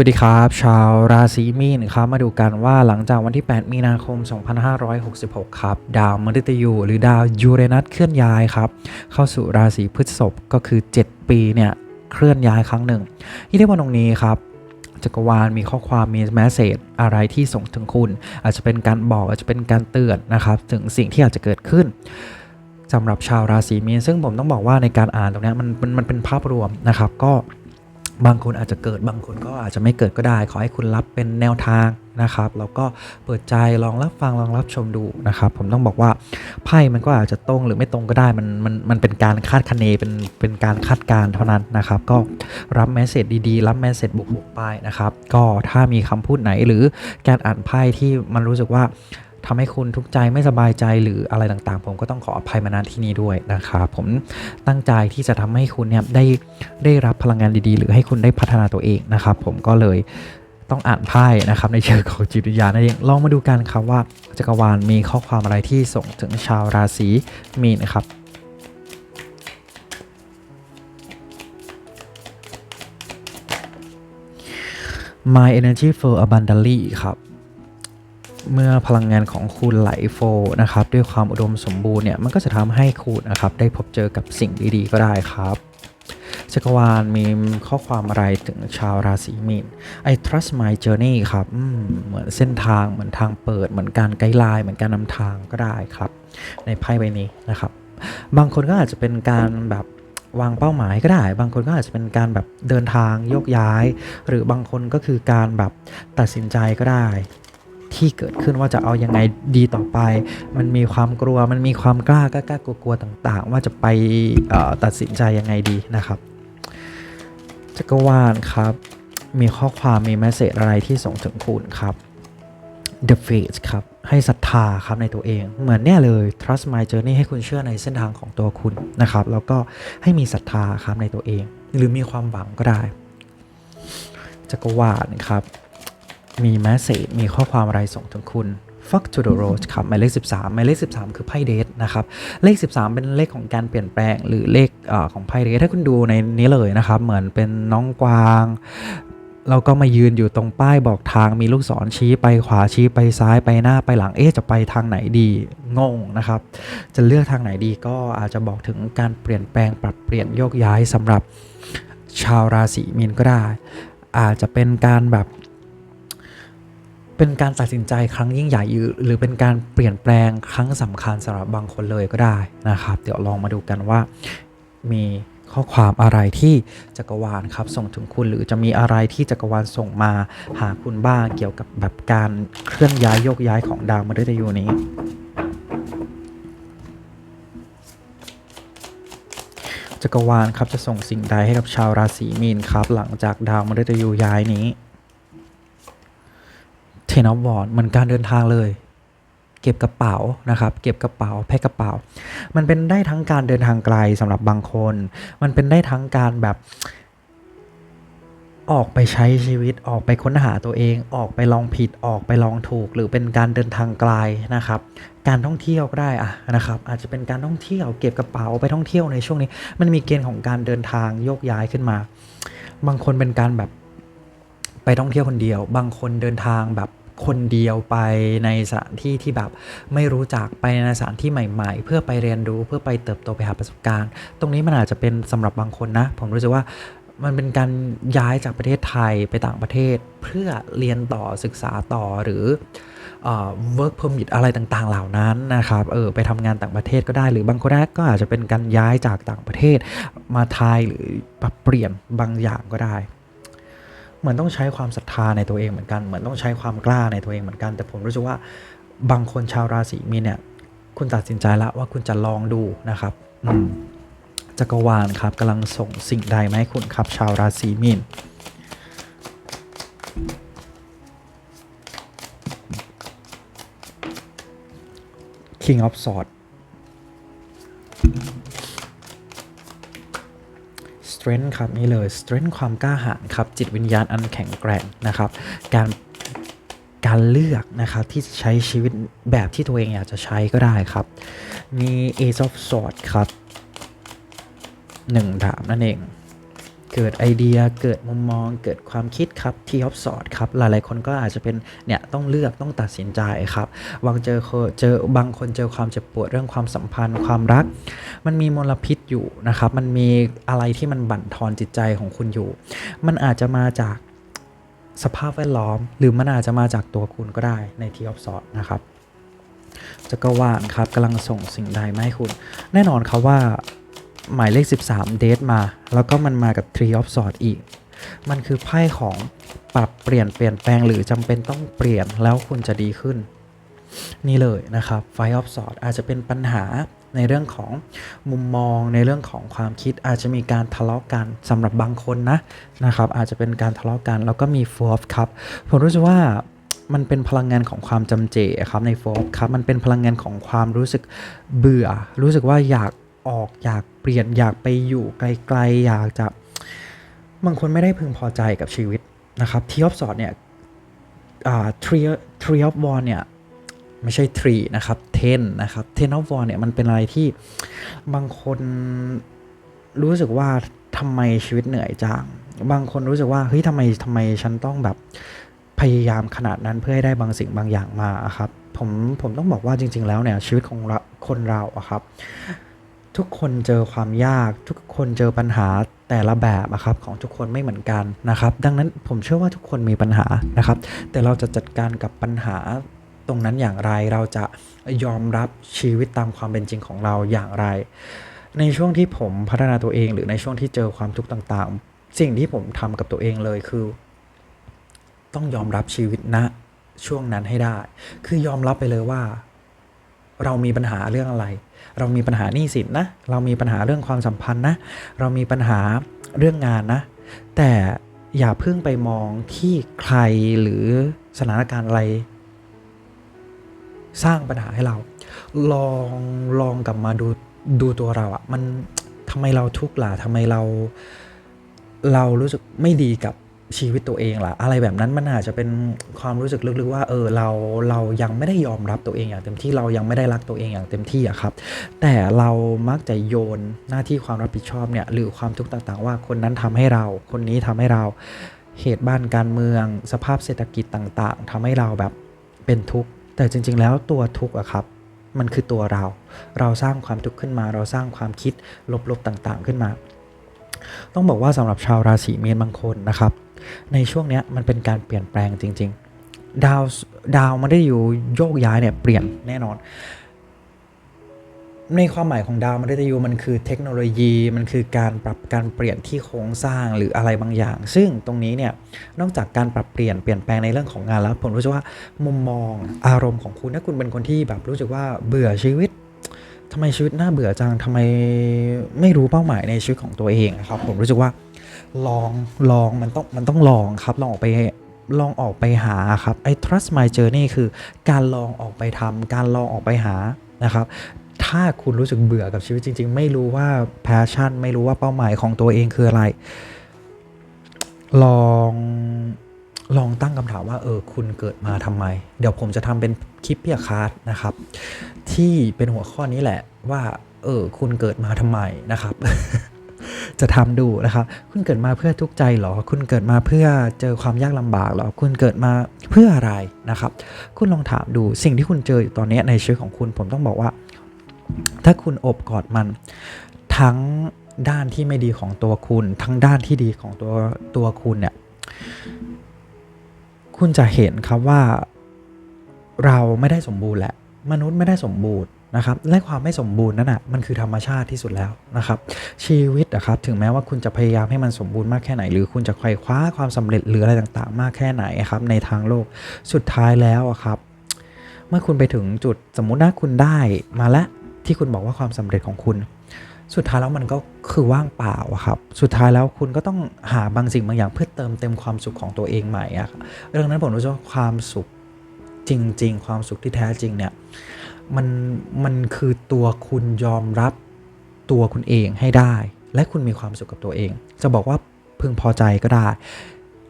วัสดีครับ ชาวราศีมีนครับมาดูกันว่าหลังจากวันที่ 8 มีนาคม 2566 ครับ ดาวมฤตยูหรือดาวยูเรนัสเคลื่อนย้ายครับ เข้าสู่ราศีพฤษภก็คือ 7 ปีเนี่ย เคลื่อนย้ายครั้งหนึ่งที่ได้วันตรงนี้ครับจักรวาลมีข้อความมีแมสเซจอะไรที่ส่งถึงคุณ อาจจะเป็นการบอกอาจจะเป็นการเตือนนะครับถึงสิ่งที่อาจจะเกิดขึ้นสำหรับชาวราศีมีนซึ่งผมต้องบอกว่าในการอ่านตรงนี้มันมันเป็นภาพรวมนะครับก็ บางคนอาจจะเกิดบางคนก็อาจจะไม่เกิดก็ได้ ขอให้คุณรับเป็นแนวทางนะครับ แล้วก็เปิดใจลองรับฟังลองรับชมดูนะครับ ผมต้องบอกว่าไพ่มันก็อาจจะตรงหรือไม่ตรงก็ได้มันมันมันเป็นการคาดคะเนเป็นเป็นการคาดการณ์เท่านั้นนะครับ ก็รับแมสเซจดีๆ รับแมสเซจบวกๆไปนะครับ ก็ถ้ามีคำพูดไหนหรือการอ่านไพ่ที่มันรู้สึกว่า ทำให้คุณทุกข์ใจไม่สบายใจหรืออะไรต่างๆ ผมก็ต้องขออภัยมาณที่นี้ด้วยนะครับผมตั้งใจที่จะทำให้คุณเนี่ยได้ได้รับพลังงานดีๆ หรือให้คุณได้พัฒนาตัวเองนะครับผมก็เลยต้องอ่านไพ่นะครับในเชิงของจิตวิทยานั่นเองลองมาดูกันครับว่าจักรวาลมีข้อความอะไรที่ส่งถึงชาวราศีมีนนะครับ My Energy Flow Abundantly ครับ เมื่อพลังงานของคุณไหลโฟล์นะครับด้วยความอุดมสมบูรณ์เนี่ยมันก็จะทำให้คุณนะครับได้พบเจอกับสิ่งดีๆ ก็ได้ครับจักรวาลมีข้อความอะไรถึงชาวราศีมีน I trust my journey ครับเหมือนเส้นทางเหมือนทางเปิด เหมือนการไกด์ไลน์เหมือนการนำทางก็ได้ครับ ในไพ่ใบนี้นะครับ บางคนก็อาจจะเป็นการแบบวางเป้าหมายก็ได้ บางคนก็อาจจะเป็นการแบบเดินทางโยกย้าย หรือบางคนก็คือการแบบตัดสินใจก็ได้ ที่เกิดขึ้นว่าจะเอายังไงดีต่อไป มันมีความกลัว มันมีความกล้ากล้ากลัวๆต่าง ๆ ว่าจะไปตัดสินใจยังไงดีนะครับจักรวาลครับ มีข้อความมีแมสเซจอะไรที่ส่งถึงคุณครับ The Faith ครับ ให้ศรัทธาครับในตัวเอง เหมือนเนี่ยเลย Trust My Journey ให้คุณเชื่อในเส้นทางของตัวคุณนะครับ แล้วก็ให้มีศรัทธาครับในตัวเอง หรือมีความหวังก็ได้จักรวาลครับ มีแมสเซจมีข้อความอะไรส่งถึงคุณ Fuck to the Rose ครับหมายเลข 13หมายเลข 13 คือไพ่เดทนะครับ เลข 13 เป็นเลขของการเปลี่ยนแปลงหรือเลขอของไพ่เดทถ้าคุณดูในนี้เลยนะครับ เหมือนเป็นน้องกวางเราก็มายืนอยู่ตรงป้ายบอกทางมีลูกศรชี้ไปขวาชี้ไปซ้ายไปหน้าไปหลังเอ๊ะจะไปทางไหนดีงงนะครับ จะเลือกทางไหนดีก็อาจจะบอกถึงการเปลี่ยนแปลงปรับเปลี่ยนโยกย้ายสำหรับชาวราศีมีนก็ได้ อาจจะเป็นการแบบ เป็นการตัดสินใจครั้งยิ่งใหญ่หรือหรือเป็นการเปลี่ยนแปลงครั้งสำคัญสำหรับบางคนเลยก็ได้นะครับ เดี๋ยวลองมาดูกันว่า มีข้อความอะไรที่จักรวาลครับส่งถึงคุณหรือจะมีอะไรที่จักรวาลส่งมาหาคุณบ้างเกี่ยวกับแบบการเคลื่อนย้ายโยกย้ายของดาวมฤตยูนี้จักรวาลครับจะส่งสิ่งใดให้กับชาวราศีมีนครับ หลังจากดาวมฤตยูย้ายนี้ เทนอฟวอร์เหมือนการเดินทางเลย เก็บกระเป๋านะครับ เก็บกระเป๋าแพ็คกระเป๋า มันเป็นได้ทั้งการเดินทางไกลสำหรับบางคน มันเป็นได้ทั้งการแบบออกไปใช้ชีวิตออกไปค้นหาตัวเอง ออกไปลองผิดออกไปลองถูก หรือเป็นการเดินทางไกลนะครับ การท่องเที่ยวก็ได้อะนะครับ อาจจะเป็นการท่องเที่ยวเก็บกระเป๋าไปท่องเที่ยวในช่วงนี้ มันมีเกณฑ์ของการเดินทางโยกย้ายขึ้นมา บางคนเป็นการแบบไปท่องเที่ยวคนเดียว บางคนเดินทางแบบ คนเดียวไปในสถานที่ที่แบบไม่รู้จักไปในสถานที่ใหม่ ๆ เพื่อไปเรียนรู้เพื่อไปเติบโตไปหาประสบการณ์ ตรงนี้มันอาจจะเป็นสำหรับบางคนนะ ผมรู้สึกว่ามันเป็นการย้ายจากประเทศไทยไปต่างประเทศ เพื่อเรียนต่อศึกษาต่อหรือเอ่อ work permit อะไรต่างๆ เหล่านั้นนะครับ เออไปทำงานต่างประเทศก็ได้ หรือบางคนก็อาจจะเป็นการย้ายจากต่างประเทศมาไทยหรือปรับเปลี่ยนบางอย่างก็ได้ มือนต้องใช้ความศรัทธาในตัวเองเหมือนกันเหมือนต้องใช้ความกล้าในตัวเองเหมือนกัน แต่ผมรู้สึกว่าบางคนชาวราศีมีนเนี่ยคุณตัดสินใจแล้วว่าคุณจะลองดูนะครับอืมจักรวาลครับกำลังส่งสิ่งใดมาให้คุณครับชาวราศีมีน King of Swords Strength ครับนี่เลย Strength ความกล้าหาญครับจิตวิญญาณอันแข็งแกร่งนะครับ การการเลือกนะครับที่จะใช้ชีวิตแบบที่ตัวเองอยากจะใช้ก็ได้ครับ มี Ace of Swords ครับหนึ่งดาบนั่นเอง เกิดไอเดียเกิดมุมมอง เกิดความคิดครับที่ออฟสอดครับหลายๆคนก็อาจจะเป็นเนี่ยต้องเลือกต้องตัดสินใจครับบางเจอเจอบางคนเจอความเจ็บปวดเรื่องความสัมพันธ์ความรัก มันมีมลพิษอยู่นะครับ มันมีอะไรที่มันบั่นทอนจิตใจของคุณอยู่ มันอาจจะมาจากสภาพแวดล้อม หรือมันอาจจะมาจากตัวคุณก็ได้ในที่ออฟสอดนะครับจักรวาลครับกำลังส่งสิ่งใดมาให้คุณ แน่นอนครับว่า หมายเลข 13 เดทมา แล้วก็มันมากับ Tree of Swords อีก มันคือไพ่ของปรับเปลี่ยนเปลี่ยนแปลงหรือจำเป็นต้องเปลี่ยนแล้วคุณจะดีขึ้น นี่เลยนะครับ Five of Swords อาจจะเป็นปัญหาในเรื่องของมุมมองในเรื่องของความคิดอาจจะมีการทะเลาะกันสำหรับบางคนนะนะครับอาจจะเป็นการทะเลาะกันแล้วก็มี Four of Cup ผมรู้สึกว่ามันเป็นพลังงานของความจำเจครับใน Four of Cup มันเป็นพลังงานของความรู้สึกเบื่อ รู้สึกว่าอยาก ออกอยากเปลี่ยนอยากไปอยู่ไกลๆอยากจะบางคนไม่ได้พึงพอใจกับชีวิตนะครับทีออฟสอดเนี่ยทรีทรีออฟวอนเนี่ยไม่ใช่ tree นะครับ ten นะครับ ten of war เนี่ยมันเป็นอะไรที่บางคนรู้สึกว่าทำไมชีวิตเหนื่อยจังบางคนรู้สึกว่าเฮ้ยทำไมทำไมฉันต้องแบบพยายามขนาดนั้นเพื่อให้ได้บางสิ่งบางอย่างมาครับผมผมต้องบอกว่าจริง ๆ แล้วเนี่ยชีวิตของคนเราอะครับ ทุกคนเจอความยาก ทุกคนเจอปัญหาแต่ละแบบอะครับของทุกคนไม่เหมือนกันนะครับ ดังนั้นผมเชื่อว่าทุกคนมีปัญหานะครับ แต่เราจะจัดการกับปัญหาตรงนั้นอย่างไรเราจะยอมรับชีวิตตามความเป็นจริงของเราอย่างไร ในช่วงที่ผมพัฒนาตัวเอง หรือในช่วงที่เจอความทุกข์ต่างๆ สิ่งที่ผมทำกับตัวเองเลยคือ ต้องยอมรับชีวิตณช่วงนั้นให้ได้ คือยอมรับไปเลยว่า เรามีปัญหาเรื่องอะไร เรามีปัญหาหนี้สินนะ เรามีปัญหาเรื่องความสัมพันธ์นะ เรามีปัญหาเรื่องงานนะ แต่อย่าเพิ่งไปมองที่ใครหรือสถานการณ์อะไร สร้างปัญหาให้เรา ลองลองกลับมาดูดูตัวเราอะมันทำไมเราทุกข์ล่ะทำไมเรา เรารู้สึกไม่ดีกับ ชีวิตตัวเองล่ะ อะไรแบบนั้นมันอาจจะเป็นความรู้สึกลึกๆว่าเออเราเรายังไม่ได้ยอมรับตัวเองอย่างเต็มที่เรายังไม่ได้รักตัวเองอย่างเต็มที่อะครับ แต่เรามักจะโยนหน้าที่ความรับผิดชอบเนี่ยหรือความทุกข์ต่างๆ ว่าคนนั้นทำให้เรา คนนี้ทำให้เราเหตุบ้านการเมือง สภาพเศรษฐกิจต่างๆทำให้เราแบบเป็นทุกข์แต่จริง ๆ แล้วตัวทุกข์อะครับมันคือตัวเรา เราสร้างความทุกข์ขึ้นมา เราสร้างความคิดลบๆต่างๆขึ้นมา ต้องบอกว่าสำหรับชาวราศีเมีนบางคนนะครับ ในช่วงเนี้ยมันเป็นการเปลี่ยนแปลงจริง ๆ ดาวดาวมันได้อยู่โยกย้ายเนี่ยเปลี่ยนแน่นอน ในความหมายของดาวมันได้อยู่มันคือเทคโนโลยีมันคือการปรับการเปลี่ยนที่โครงสร้างหรืออะไรบางอย่าง ซึ่งตรงนี้เนี่ยนอกจากการปรับเปลี่ยนเปลี่ยนแปลงในเรื่องของงานแล้วผมรู้สึกว่ามุมมองอารมณ์ของคุณถ้าคุณเป็นคนที่แบบรู้สึกว่าเบื่อชีวิต ทำไมชีวิตน่าเบื่อจังทำไมไม่รู้เป้าหมายในชีวิตของตัวเองอะครับ ผมรู้สึกว่าลองลองมันต้องมันต้องลองครับลองออกไปลองออกไปหาครับไอ้ trust my journey คือการลองออกไปทำการลองออกไปหานะครับ ถ้าคุณรู้สึกเบื่อกับชีวิตจริง ๆ ไม่รู้ว่า passion ไม่รู้ว่าเป้าหมายของตัวเองคืออะไร ลอง ลองตั้งคำถามว่าเออคุณเกิดมาทำไม เดี๋ยวผมจะทำเป็นคลิปเพียคาร์ดนะครับ ที่เป็นหัวข้อนี้แหละว่า เออ คุณเกิดมาทำไมนะครับ จะทำดูนะครับ คุณเกิดมาเพื่อทุกข์ใจเหรอ คุณเกิดมาเพื่อเจอความยากลำบากเหรอ คุณเกิดมาเพื่ออะไรนะครับ คุณลองถามดูสิ่งที่คุณเจออยู่ตอนนี้ในชีวิตของคุณ ผมต้องบอกว่า ถ้าคุณอบกอดมันทั้งด้านที่ไม่ดีของตัวคุณ ทั้งด้านที่ดีของตัวตัวคุณเนี่ย คุณจะเห็นครับว่า เราไม่ได้สมบูรณ์แหละ มนุษย์ไม่ได้สมบูรณ์นะครับและความไม่สมบูรณ์นั่นอะมันคือธรรมชาติที่สุดแล้วนะครับ ชีวิตนะครับถึงแม้ว่าคุณจะพยายามให้มันสมบูรณ์มากแค่ไหน หรือคุณจะไขว่คว้าความสำเร็จหรืออะไรต่างๆ มากแค่ไหนครับในทางโลกสุดท้ายแล้วอะครับเมื่อคุณไปถึงจุดสมมุตินะคุณได้มาแล้วที่คุณบอกว่าความสำเร็จของคุณ สุดท้ายแล้วมันก็คือว่างเปล่าครับ สุดท้ายแล้วคุณก็ต้องหาบางสิ่งบางอย่างเพื่อเติมเต็มความสุขของตัวเองใหม่อะครับดังนั้นผมรู้สึกว่าความสุขจริง ๆ ความสุขที่แท้จริงเนี่ยมันมันคือตัวคุณยอมรับตัวคุณเองให้ได้ และคุณมีความสุขกับตัวเอง จะบอกว่าพึงพอใจก็ได้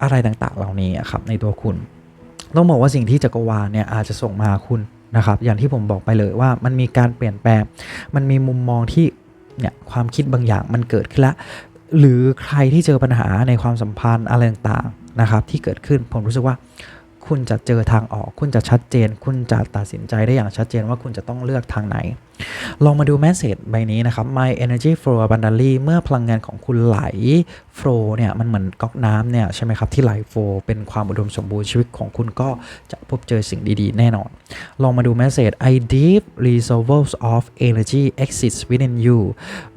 อะไรต่างๆเหล่านี้ครับในตัวคุณ ต้องบอกว่าสิ่งที่จักรวาลเนี่ยอาจจะส่งมาคุณนะครับ อย่างที่ผมบอกไปเลยว่ามันมีการเปลี่ยนแปลง มันมีมุมมองที่ เนี่ยความคิดบางอย่างมันเกิดขึ้นแล้วหรือใครที่เจอปัญหาในความสัมพันธ์อะไรต่างๆนะครับที่เกิดขึ้นผมรู้สึกว่า คุณจะเจอทางออก คุณจะชัดเจน คุณจะตัดสินใจได้อย่างชัดเจนว่าคุณจะต้องเลือกทางไหน ลองมาดูแมสเซจใบนี้นะครับ My energy flow abundantly เมื่อพลังงานของคุณไหล flow เนี่ยมันเหมือนก๊อกน้ำเนี่ยใช่ไหมครับที่ไหล flow เป็นความอุดมสมบูรณ์ชีวิตของคุณก็จะพบเจอสิ่งดีๆ แน่นอน ลองมาดูแมสเซจ I deep reservoirs of energy exists within you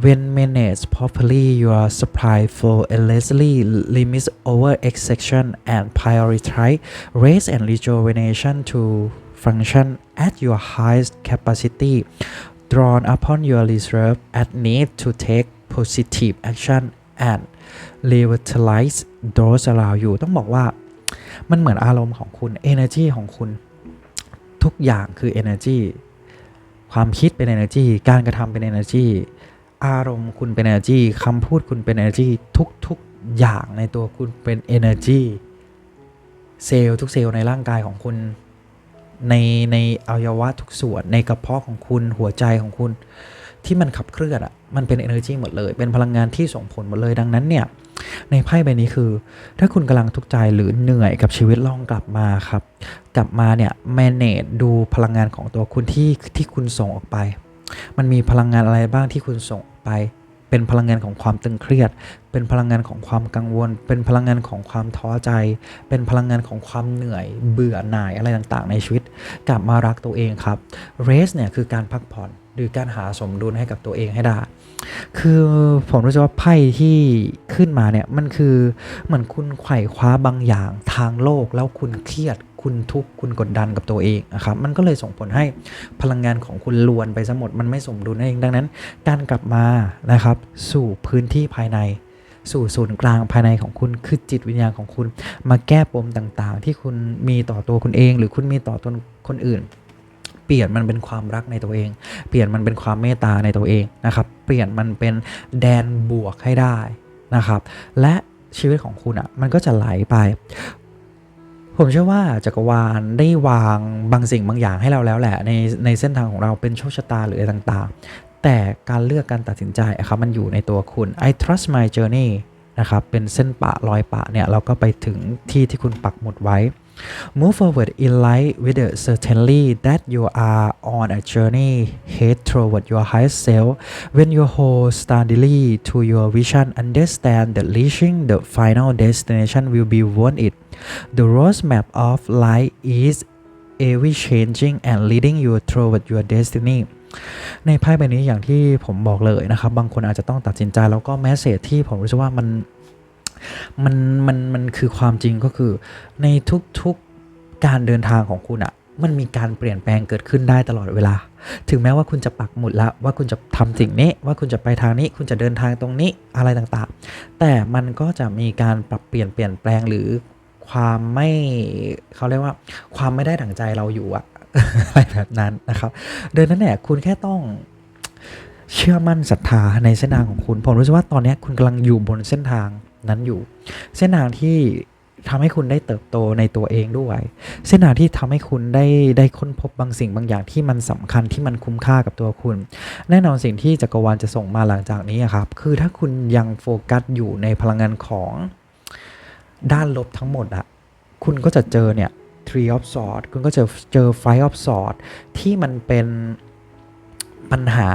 when managed properly your supply flow endlessly limits over extraction and prioritize rest and rejuvenation to function at your highest capacity drawn upon your reserve at need to take positive action and revitalize those around you ต้องบอกว่า มันเหมือนอารมณ์ของคุณ energy ของคุณทุกอย่างคือ energy ความคิดเป็น energy การกระทำเป็น energy อารมณ์คุณเป็น energy คำพูดคุณเป็น energy ทุกๆอย่างในตัวคุณเป็น energy เซลล์ทุกเซลล์ในร่างกายของคุณ ในในอวัยวะทุกส่วนในกระเพาะของคุณหัวใจของคุณ ที่มันขับเคลื่อนอะ่ะมันเป็น energy หมดเลย เป็นพลังงานที่ส่งผลหมดเลยดังนั้นเนี่ย ในไพ่ใบนี้คือ ถ้าคุณกำลังทุกข์ใจหรือเหนื่อยกับชีวิตลองกลับมาครับ กลับมาเนี่ย manage ดูพลังงานของตัวคุณที่ที่คุณส่งออกไป มันมีพลังงานอะไรบ้างที่คุณส่งไป เป็นพลังงานของความตึงเครียด เป็นพลังงานของความกังวล เป็นพลังงานของความท้อใจ เป็นพลังงานของความเหนื่อย เบื่อหน่ายอะไรต่างๆ ในชีวิต กลับมารักตัวเองครับ rest เนี่ยคือการพักผ่อนหรือการหาสมดุลให้กับตัวเองให้ได้ คือผมรู้สึกว่าไพ่ที่ขึ้นมาเนี่ยมันคือเหมือนคุณไขว่คว้าบางอย่างทางโลกแล้วคุณเครียด คุณทุกข์คุณกดดันกับตัวเองนะครับมันก็เลยส่งผลให้พลังงานของคุณลวนไปซะหมดมันไม่สมดุลเองดังนั้น การกลับมานะครับสู่พื้นที่ภายในสู่ศูนย์กลางภายในของคุณคือจิตวิญญาณของคุณ มาแก้ปมต่างๆ ที่คุณมีต่อตัวคุณเอง หรือคุณมีต่อตนคนอื่น เปลี่ยนมันเป็นความรักในตัวเอง เปลี่ยนมันเป็นความเมตตาในตัวเองนะครับ เปลี่ยนมันเป็นแดนบวกให้ได้นะครับ และชีวิตของคุณอะ่ะมันก็จะไหลไป ผมเชื่อว่าจักรวาลได้วางบางสิ่งบางอย่างให้เราแล้วแหละ ในในเส้นทางของเราเป็นโชคชะตาหรืออะไรต่างๆ แต่การเลือกการตัดสินใจครับมันอยู่ในตัวคุณ I trust my journey นะครับเป็นเส้นปะรอยปะเนี่ยเราก็ไปถึงที่ที่คุณปักหมุดไว้ Move forward in life with the certainty that you are on a journey head toward your highest self. When you hold steadily to your vision, understand that reaching the final destination will be worth it. The roadmap of life is ever changing and leading you toward your destiny. ในไพ่ใบนี้อย่างที่ผมบอกเลยนะครับ บางคนอาจจะต้องตัดสินใจแล้วก็แมสเซจที่ผมรู้สึกว่ามันมันมันมันคือความจริงก็คือ ในทุกๆการเดินทางของคุณอะมันมีการเปลี่ยนแปลงเกิดขึ้นได้ตลอดเวลา ถึงแม้ว่าคุณจะปักหมุดล้วว่าคุณจะทำสิ่งนี้ ว่าคุณจะไปทางนี้ คุณจะเดินทางตรงนี้อะไรต่างๆ แต่มันก็จะมีการปรับเปลี่ยนเปลี่ยนแปลงหรือ ความไม่เขาเรียกว่า ความไม่ได้ดั่งใจเราอยู่อะอะไรแบบนั้นนะครับเดินนั้นแหละคุณแค่ต้องเชื่อมั่นศรัทธาในเส้นทางของคุณ ผมรู้สึกว่าตอนนี้คุณกำลังอยู่บนเส้นทางนั้นอยู่ เส้นทางที่ทำให้คุณได้เติบโตในตัวเองด้วย เส้นทางที่ทำให้คุณได้ได้ค้นพบบางสิ่งบางอย่างที่มันสำคัญที่มันคุ้มค่ากับตัวคุณ แน่นอนสิ่งที่จักรวาลจะส่งมาหลังจากนี้ครับ คือถ้าคุณยังโฟกัสอยู่ในพลังงานของ ด้านลบทั้งหมดอะคุณก็จะเจอเนี่ย Tree of Swords คุณก็จะเจอ Five of Swords ที่มันเป็นปัญหา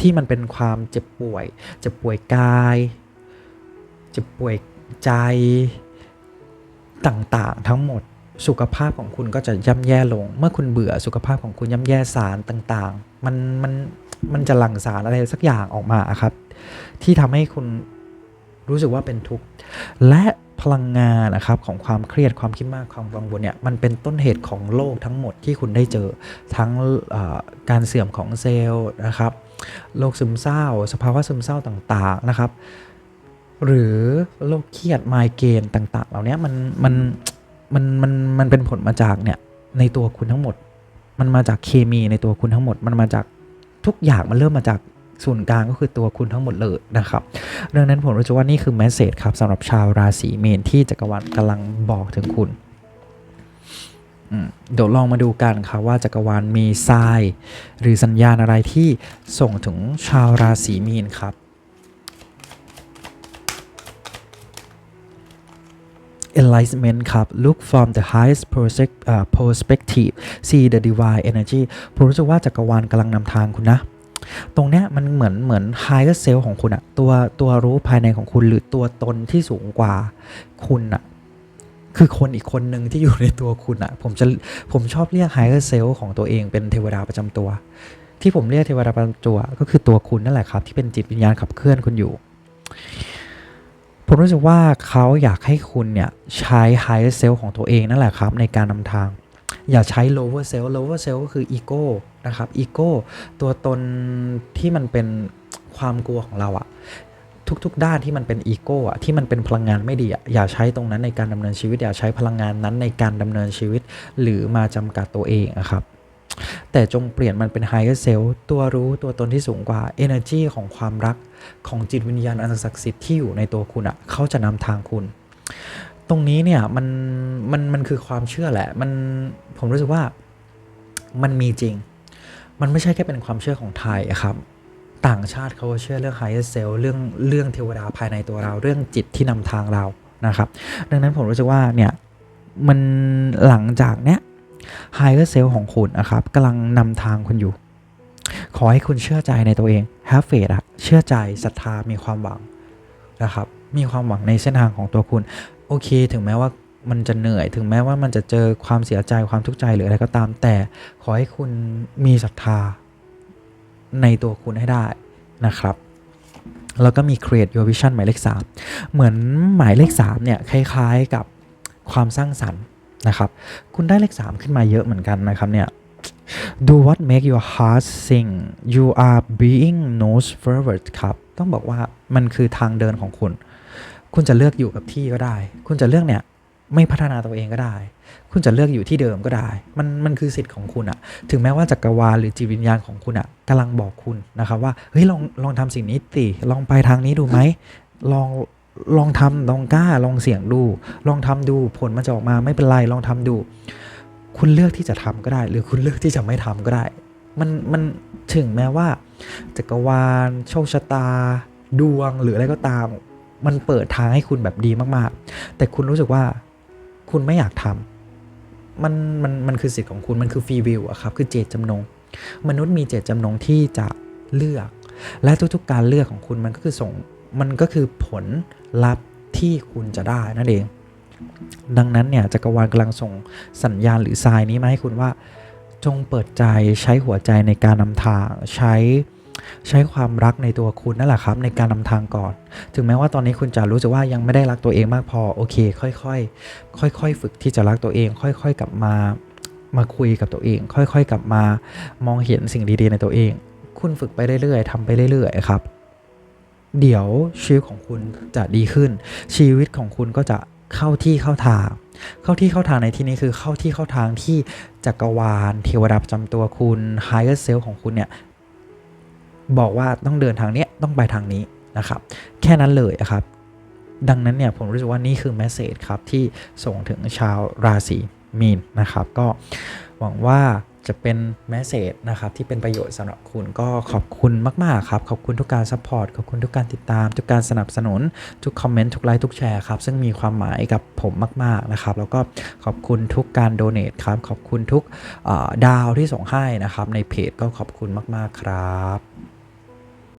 ที่มันเป็นความเจ็บป่วย เจ็บป่วยกาย เจ็บป่วยใจต่างๆ ทั้งหมดสุขภาพของคุณก็จะย่ำแย่ลง เมื่อคุณเบื่อสุขภาพของคุณย่ำแย่สารต่างๆ มันมันมันจะหลั่งสารอะไรสักอย่างออกมาครับ ที่ทำให้คุณรู้สึกว่าเป็นทุกข์และ พลังงานนะครับของความเครียดความคิดมากความกังวลเนี่ยมันเป็นต้นเหตุของโลกทั้งหมดที่คุณได้เจอทั้งการเสื่อมของเซลล์นะครับโรคซึมเศร้า สภาวะซึมเศร้าต่างๆนะครับ หรือโรคเครียดไมเกรนต่าง ๆ เหล่านี้มันมันมันมันมันเป็นผลมาจากเนี่ยในตัวคุณทั้งหมด มันมาจากเคมีในตัวคุณทั้งหมด มันมาจากทุกอย่างมันเริ่มมาจาก ส่วนกลางก็คือตัวคุณทั้งหมดเลยนะครับดังนั้นผมรู้สึกว่านี่คือแมสเซจครับสำหรับชาวราศีเมษที่จักรวาลกำลังบอกถึงคุณเดี๋ยวลองมาดูกันครับว่าจักรวาลมีทราย หรือสัญญาณอะไรที่ส่งถึงชาวราศีมีนครับ enlightenment ครับ look from the highest perspective see the divine energy ผมรู้สึกว่าจักรวาลกำลังนำทางคุณนะ ตรงเนี้ยมันเหมือนเหมือน higher self ของคุณอะตัวตัวรู้ภายในของคุณหรือตัวตนที่สูงกว่าคุณอะคือคนอีกคนหนึ่งที่อยู่ในตัวคุณอะผมจะผมชอบเรียก higher self ของตัวเองเป็นเทวดาประจำตัว ที่ผมเรียกเทวดาประจำตัว ก็คือตัวคุณนั่นแหละครับ ที่เป็นจิตวิญญาณขับเคลื่อนคุณอยู่ ผมรู้สึกว่าเขาอยากให้คุณเนี่ยใช้ higher self ของตัวเองนั่นแหละครับ ในการนำทาง อย่าใช้ lower self lower self ก็คือ ego นะครับ ego ตัวตนที่มันเป็นความกลัวของเราอะทุกๆ ด้านที่มันเป็นอีโก้อะที่มันเป็นพลังงานไม่ดีอะอย่าใช้ตรงนั้นในการดำเนินชีวิต อย่าใช้พลังงานนั้นในการดำเนินชีวิต หรือมาจำกัดตัวเองอะครับแต่จงเปลี่ยนมันเป็น higher self ตัวรู้ตัวตนที่สูงกว่า energy ของความรักของจิตวิญญาณอันศักดิ์สิทธิ์ที่อยู่ในตัวคุณอะเขาจะนำทางคุณ ตรงนี้เนี่ยมันมันมันคือความเชื่อแหละ มันผมรู้สึกว่ามันมีจริง มันไม่ใช่แค่เป็นความเชื่อของไทยอะครับ ต่างชาติเขาก็เชื่อเรื่อง higher self เรื่องเรื่องเทวดาภายในตัวเรา เรื่องจิตที่นำทางเรานะครับ ดังนั้นผมรู้สึกว่าเนี่ยมันหลังจากเนี้ย higher self ของคุณนะครับกำลังนำทางคุณอยู่ ขอให้คุณเชื่อใจในตัวเอง have faith อะเชื่อใจศรัทธามีความหวังนะครับ มีความหวังในเส้นทางของตัวคุณ โอเค ถึงแม้ว่า มันจะเหนื่อยถึงแม้ว่ามันจะเจอความเสียใจความทุกข์ใจหรืออะไรก็ตาม แต่ขอให้คุณมีศรัทธาในตัวคุณให้ได้นะครับ แล้วก็มี create your vision หมายเลข3เหมือนหมายเลข3เนี่ยคล้ายๆกับความสร้างสรรค์นะครับ คุณได้เลข3ขึ้นมาเยอะเหมือนกันนะครับเนี่ย do what make your heart sing you are being nose forward ครับ ต้องบอกว่ามันคือทางเดินของคุณ คุณจะเลือกอยู่กับที่ก็ได้ คุณจะเลือกเนี่ย ไม่พัฒนาตัวเองก็ได้ คุณจะเลือกอยู่ที่เดิมก็ได้ มันมันคือสิทธิ์ของคุณอะถึงแม้ว่าจักรวาลหรือจิตวิญญาณของคุณอะกำลังบอกคุณนะครับว่าเฮ้ยลองลองทำสิ่งนี้สิลองไปทางนี้ดูไหมลองลองทำลองกล้าลองเสี่ยงดู ลองทำดูผลมันจะออกมาไม่เป็นไรลองทำดู คุณเลือกที่จะทำก็ได้ หรือคุณเลือกที่จะไม่ทำก็ได้ มันมันถึงแม้ว่า จักรวาลโชคชะตา ดวงหรืออะไรก็ตาม มันเปิดทางให้คุณแบบดีมากๆ แต่คุณรู้สึกว่า คุณไม่อยากทำมันมันมันคือสิทธิ์ของคุณมันคือฟรีวิวอะครับคือเจตจำนง มนุษย์มีเจตจำนงที่จะเลือก และทุกๆการเลือกของคุณมันก็คือส่งมันก็คือผลลัพธ์ที่คุณจะได้นั่นเอง ดังนั้นเนี่ยจักรวาลกำลังส่งสัญญาณหรือทรายนี้มาให้คุณว่า จงเปิดใจใช้หัวใจในการนำทางใช้ ใช้ความรักในตัวคุณนั่นแหละครับ ในการนำทางก่อน ถึงแม้ว่าตอนนี้คุณจะรู้สึกว่ายังไม่ได้รักตัวเองมากพอ โอเค ค่อยๆ ค่อยๆ ฝึกที่จะรักตัวเอง ค่อยๆ กลับมา มาคุยกับตัวเอง ค่อยๆ กลับมา มองเห็นสิ่งดีๆ ในตัวเอง คุณฝึกไปเรื่อยๆทำไปเรื่อยๆ ครับ เดี๋ยวชีวิตของคุณจะดีขึ้น ชีวิตของคุณก็จะเข้าที่เข้าทาง เข้าที่เข้าทางในที่นี้คือเข้าที่เข้าทางที่จักรวาลเทวดาประจำตัวคุณ higher self ของคุณเนี่ย บอกว่าต้องเดินทางเนี้ยต้องไปทางนี้นะครับ แค่นั้นเลยครับ ดังนั้นเนี่ยผมรู้สึกว่านี่คือแมสเซจครับที่ส่งถึงชาวราศีมีนนะครับ ก็หวังว่าจะเป็นแมสเซจนะครับที่เป็นประโยชน์สำหรับคุณก็ขอบคุณมาก ๆ ครับ ขอบคุณทุกการซัพพอร์ตขอบคุณทุกการติดตาม ทุกการสนับสนุน ทุกคอมเมนต์ทุกไลค์ทุกแชร์ครับ ซึ่งมีความหมายกับผมมาก ๆ นะครับ แล้วก็ขอบคุณทุกการโดเน a ครับ ขอบคุณทุกดาวที่ส่งให้นะครับ ในเพจก็ขอบคุณมาก ๆ ครับ